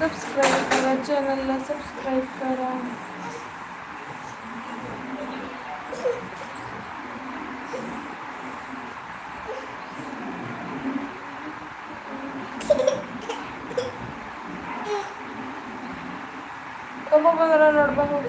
Subscribe करा चॅनलला subscribe करा बघू बघा नोट बघू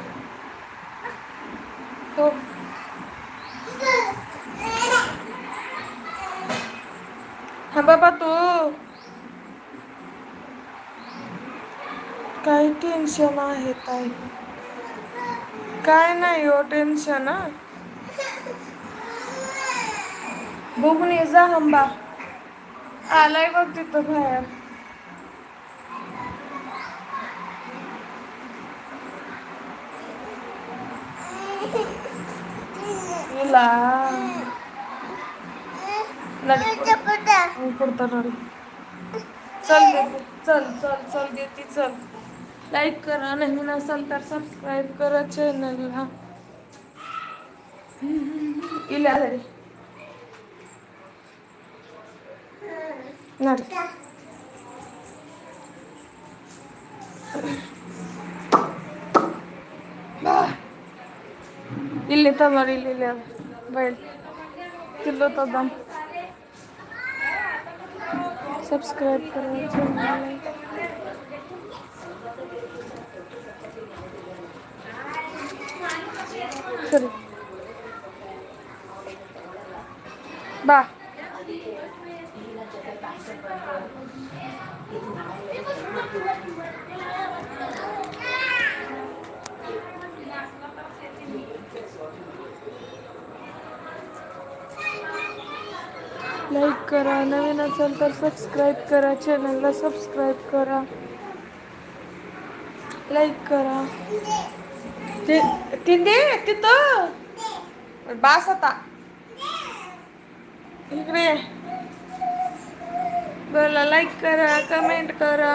काही काय टेन्शन आहे ताई? काय नाही हो टेन्शन हा. बघून जा हंबा. आलाय बघ तिथं बाहेर. ఇలా कुडता चल देते चल चल चल देते चल. लाईक करा नवीन असाल तर सबस्क्राईब करा चॅनलला इला घरी नड ಇಲ್ಲಿ ತಗೋರಿ ಇಲ್ಲಿ ಇಲ್ಲಿ ಬಯಲ್ किलो तो दम सब्सक्राइब सॉरी बा. लाईक करा. नवीन असेल तर सबस्क्राईब करा. चॅनलला सबस्क्राईब करा. लाईक करा. ते तिंदे तिथं? बास आता. इकडे बोला लाईक करा कमेंट करा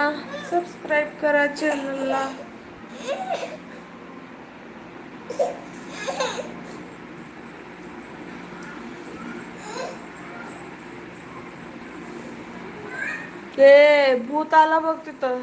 सबस्क्राईब करा चॅनलला ते भूत आला बघ तिथं.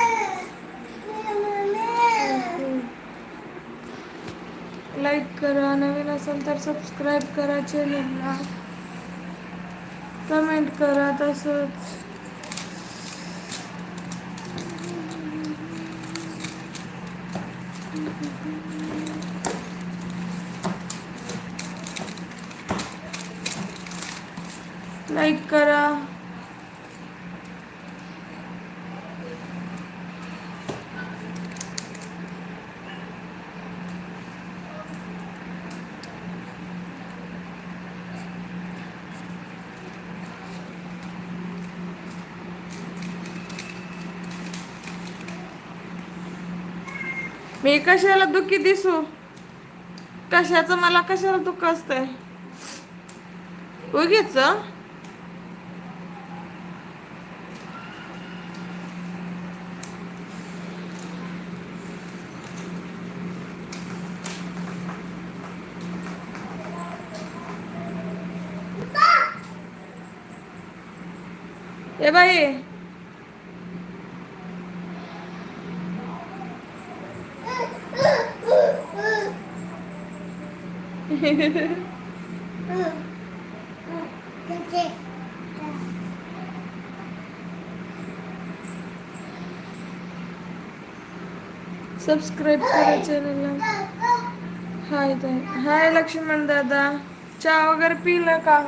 लाईक करा नवीन असेल तर सबस्क्राईब करा चॅनलला कमेंट करा तसंच. लाईक करा. मी कशाला दुःखी दिसू? कशाचं मला कशाला दुःख असतंय? उगीच ए बाई सबस्क्राईब करा चॅनलला हाय ताई. हाय लक्ष्मण दादा. चहा वगैरे पिलं का?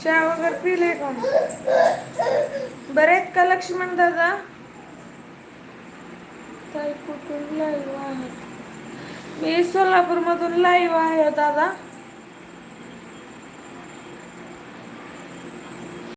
चहा वगैरे पिले का? बरे आहेत का लक्ष्मण दादा? ताई कुठून लाईव्ह आहे मी सोलापूरमधून लाईव्ह आहे हो दादा.